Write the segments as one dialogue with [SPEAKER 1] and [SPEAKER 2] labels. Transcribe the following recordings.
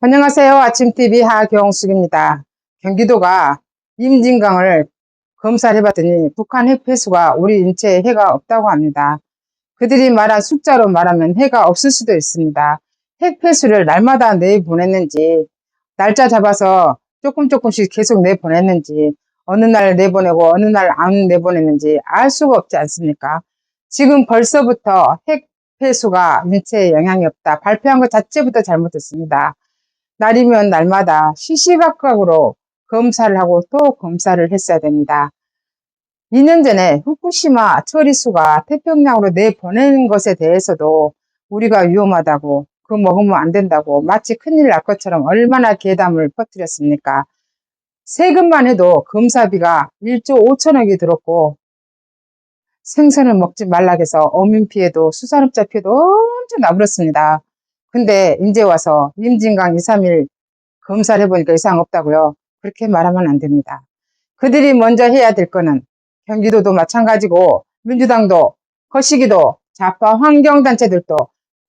[SPEAKER 1] 안녕하세요. 아침TV 하경숙입니다. 경기도가 임진강을 검사를 해봤더니 북한 핵 폐수가 우리 인체에 해가 없다고 합니다. 그들이 말한 숫자로 말하면 해가 없을 수도 있습니다. 핵 폐수를 날마다 내보냈는지 날짜 잡아서 조금 조금씩 계속 내보냈는지 어느 날 내보내고 어느 날 안 내보냈는지 알 수가 없지 않습니까? 지금 벌써부터 핵 폐수가 인체에 영향이 없다. 발표한 것 자체부터 잘못했습니다. 날이면 날마다 시시각각으로 검사를 하고 또 검사를 했어야 됩니다. 2년 전에 후쿠시마 처리수가 태평양으로 내보내는 것에 대해서도 우리가 위험하다고 그 먹으면 안 된다고 마치 큰일 날 것처럼 얼마나 괴담을 퍼뜨렸습니까? 세금만 해도 검사비가 1조 5천억이 들었고 생선을 먹지 말라 해서 어민 피해도 수산업자 피해도 엄청 나불었습니다. 근데 이제 와서 임진강 2, 3일 검사를 해보니까 이상 없다고요. 그렇게 말하면 안 됩니다. 그들이 먼저 해야 될 거는 경기도도 마찬가지고 민주당도 거시기도 좌파 환경단체들도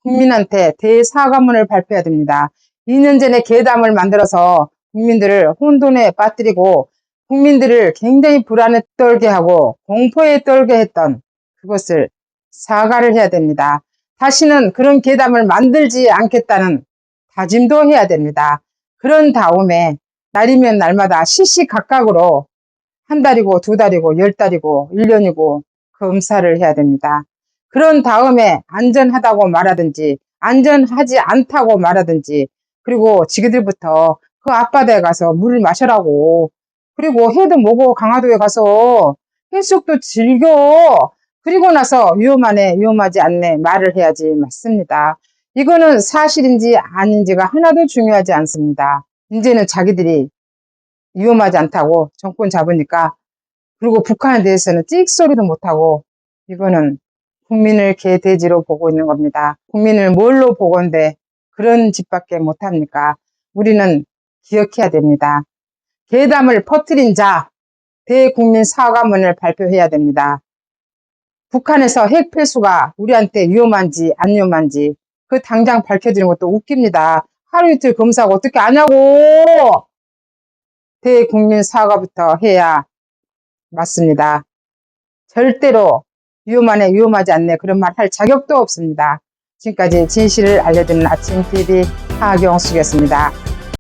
[SPEAKER 1] 국민한테 대사과문을 발표해야 됩니다. 2년 전에 괴담을 만들어서 국민들을 혼돈에 빠뜨리고 국민들을 굉장히 불안에 떨게 하고 공포에 떨게 했던 그것을 사과를 해야 됩니다. 다시는 그런 괴담을 만들지 않겠다는 다짐도 해야 됩니다. 그런 다음에 날이면 날마다 시시각각으로 한 달이고 두 달이고 열 달이고 일 년이고 검사를 해야 됩니다. 그런 다음에 안전하다고 말하든지 안전하지 않다고 말하든지 그리고 지그들부터 그 앞바다에 가서 물을 마셔라고 그리고 해도 뭐고 강화도에 가서 해수욕도 즐겨 그리고 나서 위험하네 위험하지 않네 말을 해야지 맞습니다. 이거는 사실인지 아닌지가 하나도 중요하지 않습니다. 이제는 자기들이 위험하지 않다고 정권 잡으니까 그리고 북한에 대해서는 찍소리도 못하고 이거는 국민을 개돼지로 보고 있는 겁니다. 국민을 뭘로 보건데 그런 짓밖에 못합니까? 우리는 기억해야 됩니다. 괴담을 퍼뜨린 자 대국민 사과문을 발표해야 됩니다. 북한에서 핵 폐수가 우리한테 위험한지 안 위험한지 그 당장 밝혀드리는 것도 웃깁니다. 하루 이틀 검사하고 어떻게 아냐고! 대국민 사과부터 해야 맞습니다. 절대로 위험하네, 위험하지 않네 그런 말 할 자격도 없습니다. 지금까지 진실을 알려드리는 아침TV 하경숙이었습니다.